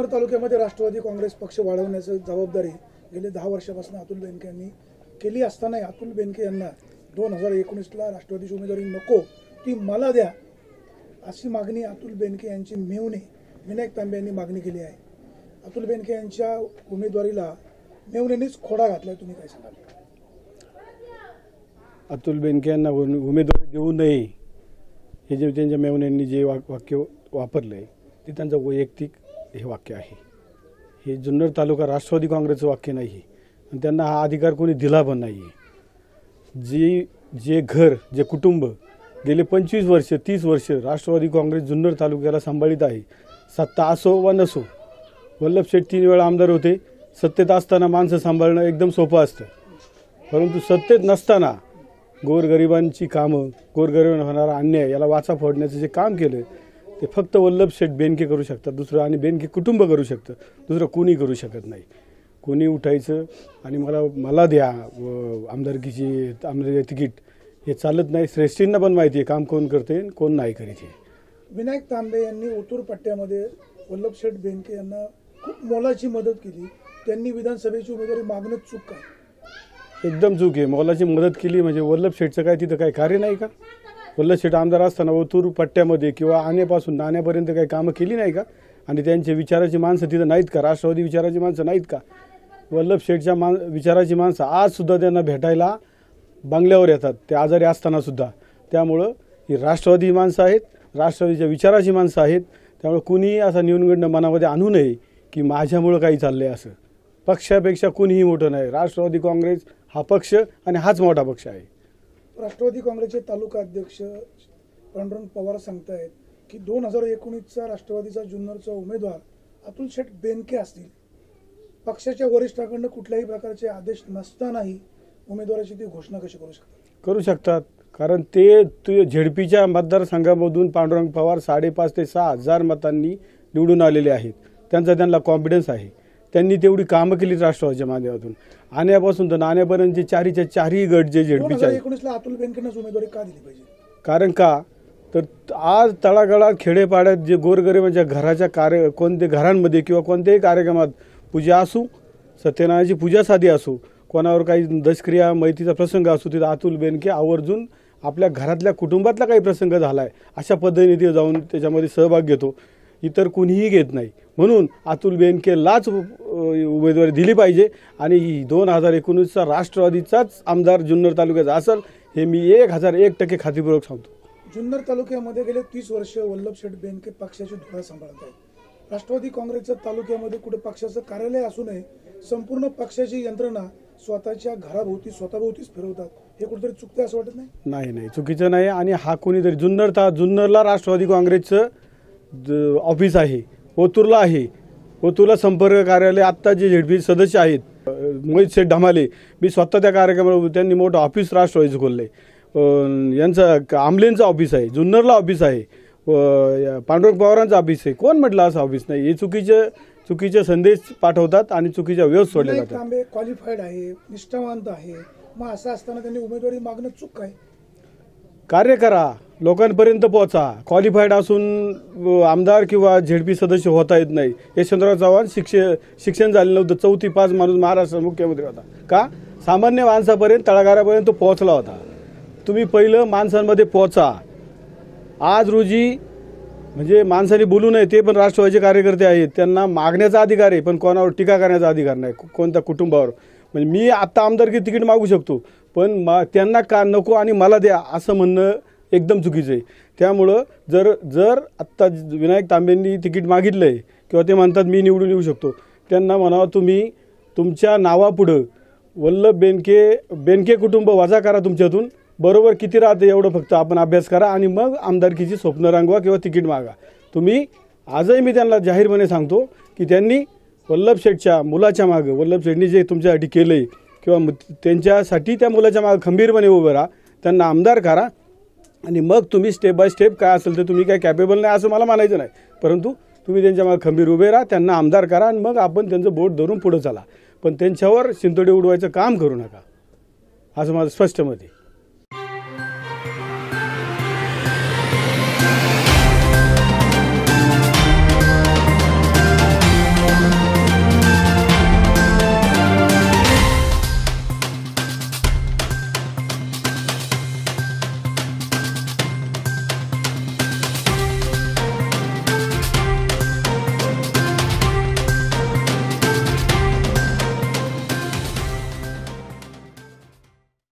जुन्नर तालुक्यामध्ये राष्ट्रवादी काँग्रेस पक्ष वाढवण्याची जबाबदारी गेले दहा वर्षापासून अतुल बेनके यांनी केली असतानाही अतुल बेनके यांना दोन हजार एकोणीसला राष्ट्रवादीची उमेदवारी नको ती मला द्या अशी मागणी अतुल बेनके यांची मेवणे विनायक तांबे यांनी मागणी केली आहे. अतुल बेनके यांच्या उमेदवारीला मेवणेनेच खोडा घातलाय तुम्ही काय सांगाल? अतुल बेनके यांना उमेदवारी देऊ नये हे जे त्यांच्या मेवण्यांनी जे वाक्य वापरलं आहे ते त्यांचं वैयक्तिक हे वाक्य आहे. हे जुन्नर तालुका राष्ट्रवादी काँग्रेसचं वाक्य नाही. आहे आणि त्यांना हा अधिकार कोणी दिला पण नाही आहे जी जे घर जे कुटुंब गेले पंचवीस वर्ष तीस वर्ष राष्ट्रवादी काँग्रेस जुन्नर तालुक्याला सांभाळीत आहे सत्ता असो वा नसो वल्लभ शेठ तीन वेळा आमदार होते सत्तेत असताना माणसं सांभाळणं एकदम सोपं असतं. परंतु सत्तेत नसताना गोरगरिबांची कामं गोरगरिबांना होणारा अन्याय याला वाचा फोडण्याचं जे काम केलं ते फक्त वल्लभ शेठ बेनके करू शकतात. दुसरं आणि बेनके कुटुंब करू शकतं. दुसरं कोणी करू शकत नाही. कोणी उठायचं आणि मला मला द्या व आमदारकीची आमदार तिकीट. हे चालत नाही. श्रेष्ठींना पण माहिती आहे काम कोण करते कोण नाही करीत हे. विनायक तांबे यांनी ओतूर पट्ट्यामध्ये वल्लभ शेठ बेनके यांना खूप मोलाची मदत केली. त्यांनी विधानसभेची उमेदवारी मागणं चूक काय एकदम चूक आहे. मोलाची मदत केली म्हणजे वल्लभ शेठचं काय तिथं काय कार्य नाही का? वल्लशेठ आमदार असताना ओतूर पट्ट्यामध्ये किंवा आण्यापासून नाण्यापर्यंत काही कामं केली नाही का? आणि त्यांचे विचाराची माणसं तिथं नाहीत का? राष्ट्रवादी विचाराची माणसं नाहीत का? वल्लभ शेठच्या मान विचाराची माणसं आजसुद्धा त्यांना भेटायला बंगल्यावर येतात. ते आजारी असतानासुद्धा त्यामुळं ही राष्ट्रवादी माणसं आहेत राष्ट्रवादीच्या विचाराची माणसं आहेत. त्यामुळे कुणीही असा न्यूनगंड मनामध्ये आणू नये की माझ्यामुळं काही चाललंय असं. पक्षापेक्षा कुणीही मोठं नाही. राष्ट्रवादी काँग्रेस हा पक्ष आणि हाच मोठा पक्ष आहे. राष्ट्रवादी काँग्रेसचे तालुका अध्यक्ष पांडुरंग पवार सांगतायत की दोन हजार एकोणीसचा राष्ट्रवादीचा जुन्नरचा उमेदवार अतुल शेठ बेनके असतील. पक्षाच्या वरिष्ठाकडनं कुठल्याही प्रकारचे आदेश नसतानाही उमेदवाराची ती घोषणा कशी करू शकतात? करू शकतात. कारण ते ते झेडपीच्या मतदारसंघामधून पांडुरंग पवार साडेपाच ते सहा हजार मतांनी निवडून आलेले आहेत. त्यांचा त्यांना कॉन्फिडन्स आहे. त्यांनी तेवढी कामं केली राष्ट्रवादीच्या माध्यमातून. आण्यापासून तर नाण्यापर्यंतचे चारीच्या चारही गट जे झेडपीचे आहेत एकोणीसला अतुल बेनकेनंच उमेदवारी का दिली पाहिजे? कारण का? तर आज तळागाळात खेडेपाड्यात जे गोरगरिबांच्या घराच्या कार्य कोणते घरांमध्ये किंवा कोणत्याही कार्यक्रमात पूजा असू सत्यनारायणाची पूजा साधी असू कोणावर काही दशक्रिया मैतीचा प्रसंग असू तिथं अतुल बेनके आवर्जून आपल्या घरातल्या कुटुंबातला काही प्रसंग झाला आहे अशा पद्धतीने ते जाऊन त्याच्यामध्ये सहभाग घेतो. इतर कुणीही घेत नाही. म्हणून अतुल बेनकेलाच उमेदवारी दिली पाहिजे आणि दोन हजार एकोणीसचा राष्ट्रवादीचाच आमदार जुन्नर तालुक्याचा असेल हे मी एक हजार एक टक्के खात्रीपूर्वक सांगतो. जुन्नर तालुक्यामध्ये गेले तीस वर्ष वल्लभ शेठ बेनके पक्षाची धुरा सांभाळत आहेत. राष्ट्रवादी काँग्रेसच्या तालुक्यामध्ये कुठे पक्षाचं कार्यालय असू नये संपूर्ण पक्षाची यंत्रणा स्वतःच्या घराभोवती स्वतःभोवतीच फिरवतात. हे कुठेतरी चुकते असं वाटत नाही? नाही नाही चुकीचं नाही. आणि हा कोणीतरी जुन्नर ता जुन्नरला राष्ट्रवादी काँग्रेसचं ऑफिस आहे ओतूरला आहे. ओतूरला संपर्क कार्यालय आत्ता जे झेडपी सदस्य आहेत मोहित शेठ ढमाले मी स्वतः त्या कार्यक्रमाला त्यांनी मोठं ऑफिस राष्ट्रवादीचं खोललं आहे यांचं आमलेंचं ऑफिस आहे जुन्नरला ऑफिस आहे. पांडुरंग पवारांचं ऑफिस आहे. कोण म्हटलं असं ऑफिस नाही? हे चुकीचे चुकीचे संदेश पाठवतात आणि चुकीच्या व्यवस्थ सोडल्या विनायक जातात. तांबे क्वालिफाईड आहे निष्ठावंत आहे. मग असं असताना त्यांनी उमेदवारी मागणं चूक काय कार्य करा. लोकांपर्यंत पोहोचा. क्वालिफाईड असून आमदार किंवा झेडपी सदस्य होता येत नाही. यशवंतराव चव्हाण शिक्ष शिक्षण झालेलं नव्हतं चौथी पाच माणूस महाराष्ट्र मुख्यमंत्री होता. का? सामान्य माणसापर्यंत तळागारापर्यंत तो पोहोचला होता. तुम्ही पहिलं माणसांमध्ये पोहोचा. आज रोजी म्हणजे माणसाने बोलू नये ते पण राष्ट्रवादीचे कार्यकर्ते आहेत. त्यांना मागण्याचा अधिकार आहे पण कोणावर टीका करण्याचा अधिकार नाही. कोणत्या कुटुंबावर. म्हणजे मी आत्ता आमदारकी तिकीट मागू शकतो पण मा त्यांना का नको आणि मला द्या असं म्हणणं एकदम चुकीचं आहे. त्यामुळं जर जर आत्ता विनायक तांबेंनी तिकीट मागितलं आहे किंवा ते म्हणतात मी निवडून येऊ शकतो त्यांना म्हणावं तुम्ही तुमच्या नावापुढं वल्लभ बेनके बेनके कुटुंब वजा करा तुमच्यातून बरोबर किती राहते एवढं फक्त आपण अभ्यास करा आणि मग आमदारकीची स्वप्न रंगवा किंवा तिकीट मागा. तुम्ही आजही मी त्यांना जाहीरपणे सांगतो की त्यांनी वल्लभ शेठच्या मुलाच्या मागं वल्लभ शेठनी जे तुमच्यासाठी केलं आहे किंवा मग त्यांच्यासाठी त्या मुलाच्या मागं खंबीरपणे उभं राहा त्यांना आमदार करा आणि मग तुम्ही स्टेप बाय स्टेप काय असेल तर तुम्ही काय कॅपेबल नाही असं मला म्हणायचं नाही. परंतु तुम्ही त्यांच्या मागे खंबीर उभे राहा त्यांना आमदार करा आणि मग आपण त्यांचं बोट धरून पुढं चला. पण त्यांच्यावर शिंतोडे उडवायचं काम करू नका. असं माझं स्पष्ट मत आहे.